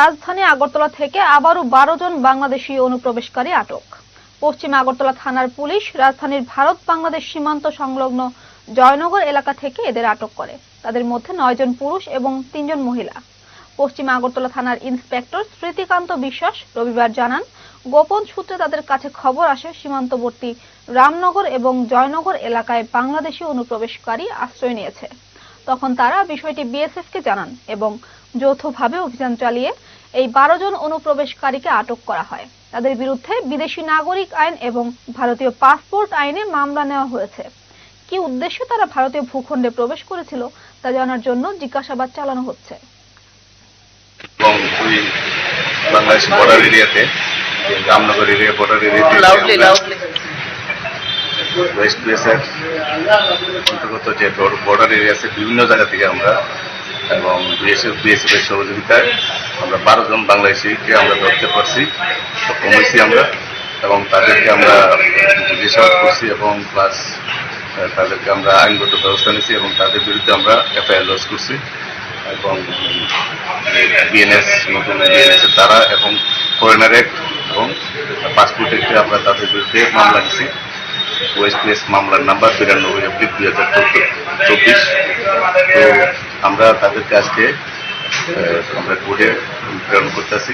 রাজধানী আগরতলা থেকে আবারও বারো জন বাংলাদেশি অনুপ্রবেশকারী আটক। পশ্চিম আগরতলা থানার পুলিশ রাজধানীর ভারত বাংলাদেশ সীমান্ত সংলগ্ন জয়নগর এলাকা থেকে এদের আটক করে। তাদের মধ্যে নয়জন পুরুষ এবং তিনজন মহিলা। পশ্চিম আগরতলা থানার ইন্সপেক্টর স্মৃতিকান্ত বিশ্বাস রবিবার জানান, গোপন সূত্রে তাদের কাছে খবর আসে সীমান্তবর্তী রামনগর এবং জয়নগর এলাকায় বাংলাদেশি অনুপ্রবেশকারী আশ্রয় নিয়েছে। তখন তারা বিষয়টি বিএসএফকে জানান এবং যৌথভাবে অভিযান চালিয়ে এই বারো জন অনুপ্রবেশকারীকে আটক করা হয়। তাদের বিরুদ্ধে বিদেশি নাগরিক আইন এবং ভারতীয় পাসপোর্ট আইনে মামলা নেওয়া হয়েছে। কি উদ্দেশ্যে তারা ভারতীয় ভূখণ্ডে প্রবেশ করেছিল তা জানার জন্য জিজ্ঞাসাবাদ চালানো হচ্ছে। বাংলাদেশ বর্ডার এরিয়াতে রামনগর এরিয়া বর্ডার এরিয়াতে ওয়েস্ট প্লেসের অন্তর্গত যে বর্ডার এরিয়া আছে বিভিন্ন জায়গা থেকে আমরা এবং বিএসএফ বিএসএফ এর সহযোগিতায় আমরা বারো জন বাংলাদেশিকে আমরা ধরতে পারছি হয়েছি আমরা, এবং তাদেরকে আমরা জিজ্ঞাসাবাদ করছি এবং প্লাস তাদেরকে আমরা আইনগত ব্যবস্থা নিয়েছি এবং তাদের বিরুদ্ধে আমরা এফআইআর লজ করছি এবং বিএনএস নতুন বিএনএস এর দ্বারা এবং ফরেনার অ্যাক্ট এবং পাসপোর্ট অ্যাক্টে আমরা তাদের বিরুদ্ধে মামলা নিয়েছি। ওয়েস্ট প্লেস মামলার নাম্বার বিরানব্বই এপ্রিল দুই হাজার চব্বিশ। তো আমরা তাদেরকে আজকে আমরা কোর্টে প্রেরণ করতেছি।